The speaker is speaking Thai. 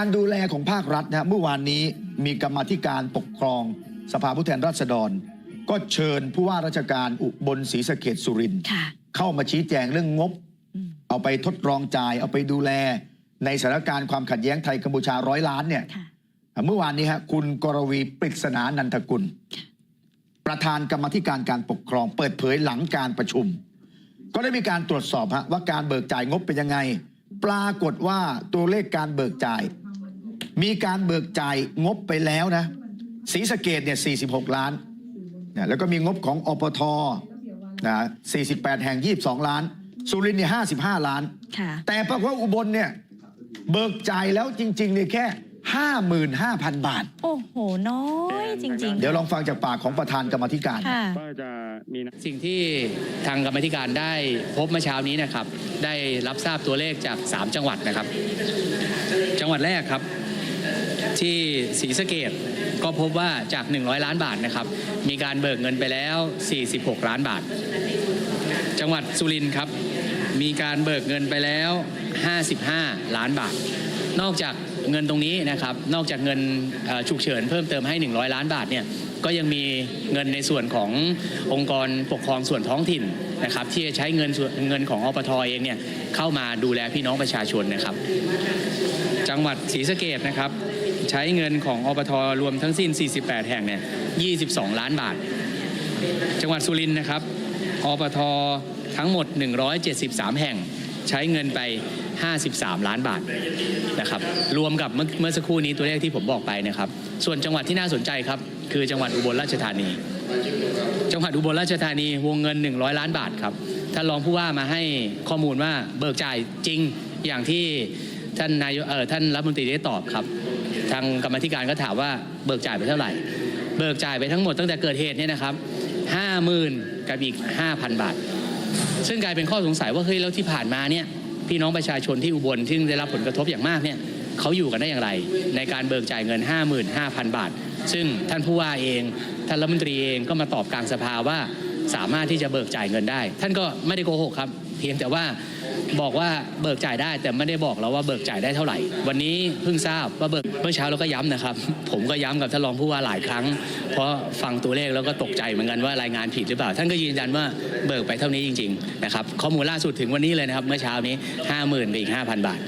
การดูแลของภาครัฐนะฮะเมื่อวานนี้มีกรรมาธิการปกครองสภาผู้แทนราษฎร ก็เชิญผู้ว่าราชการอุบลศรีสะเกดสุรินทร์ค่ะเข้ามาชี้แจงเรื่องงบอืมเอาไปทดลองจ่าย เอาไปดูแล ในสถานการณ์ความขัดแย้งไทยกัมพูชาร้อยล้านเนี่ยค่ะเมื่อวานนี้ฮะคุณกรวีปริศนานันทกุล ประธานกรรมาธิการการปกครอง เปิดเผยหลังการประชุม ก็ได้มีการตรวจสอบฮะว่าการเบิกจ่ายงบเป็นยังไง ปรากฏว่าตัวเลขการเบิกจ่าย มีการเบิกจ่ายงบไปแล้วนะศรีสะเกดเนี่ย46 ล้านนะแล้วก็มีงบของอปทนะ48 แห่ง 22 ล้าน สุรินทร์เนี่ย55 ล้าน ค่ะ แต่ปรากฏว่าอุบลเนี่ยเบิกจ่ายแล้วจริงๆเนี่ยแค่ 55,000 บาท โอ้โห น้อยจริงๆ เดี๋ยวลองฟังจากปากของประธานกรรมาธิการ ค่ะ ก็จะมีนะสิ่งที่ทางกรรมาธิการได้พบเมื่อเช้านี้นะครับ ได้รับทราบตัวเลขจาก 3 จังหวัดนะครับ จังหวัดแรกครับ ที่ศรีสะเกดก็พบว่าจาก 100 ล้านบาทนะครับ มีการเบิกเงินไปแล้ว 46 ล้านบาท จังหวัดสุรินทร์ครับ มีการเบิกเงินไปแล้ว 55 ล้านบาท นอกจาก เงินตรงนี้นะครับ นอกจากเงินฉุกเฉินเพิ่มเติมให้ 100 ล้านบาทเนี่ยก็ยังมีเงินในส่วนขององค์กรปกครองส่วนท้องถิ่นนะครับ ที่จะใช้เงินส่วนเงินของอปทเองเนี่ยเข้ามาดูแลพี่น้องประชาชนนะครับ จังหวัดศรีสะเกดนะครับ ใช้เงินของอปทรวมทั้งสิ้น 48 แห่งเนี่ย22 ล้านบาท จังหวัดสุรินทร์นะครับอปททั้งหมด 173 แห่ง ใช้เงินไป 53 ล้านบาทนะครับรวมกับเมื่อสักครู่นี้ตัวเลขที่ผมบอกไปนะครับ ส่วนจังหวัดที่น่าสนใจครับคือจังหวัดอุบลราชธานี จังหวัดอุบลราชธานีวงเงิน 100 ล้านบาทครับท่านรองผู้ว่ามาให้ข้อมูลว่าเบิกจ่ายจริงอย่างที่ท่านนายเออท่านรัฐมนตรีได้ตอบครับ ทางกรรมธิการก็ถามว่าเบิกจ่ายไปเท่าไหร่ เบิกจ่ายไปทั้งหมดตั้งแต่เกิดเหตุเนี่ยนะครับห้าหมื่นกับอีก 5,000 บาท ซึ่งกลายเป็นข้อสงสัยว่าเฮ้ยแล้วที่ผ่านมาเนี่ยพี่น้องประชาชนที่อุบลที่ได้รับผลกระทบอย่างมากเนี่ยเขาอยู่กันได้อย่างไร ในการเบิกจ่ายเงิน 55,000 บาท ซึ่งท่านผู้ว่าเองท่านรัฐมนตรีเองก็มาตอบกลางสภาว่าสามารถที่จะเบิกจ่ายเงินได้ ท่านก็ไม่ได้โกหกครับ เพียงแต่ว่าบอกว่าเบิกจ่ายได้แต่ไม่ได้บอกเราว่าเบิกจ่ายได้เท่าไหร่ วันนี้เพิ่งทราบว่าเบิกเมื่อเช้าเราก็ย้ำนะครับ ผมก็ย้ำกับท่านรองผู้ว่าหลายครั้ง เพราะฟังตัวเลขแล้วก็ตกใจเหมือนกันว่ารายงานผิดหรือเปล่า ท่านก็ยืนยันว่าเบิกไปเท่านี้จริงๆนะครับข้อมูลล่าสุดถึงวันนี้เลยนะครับเมื่อเช้านี้ 50,000กับอีก5,000 บาท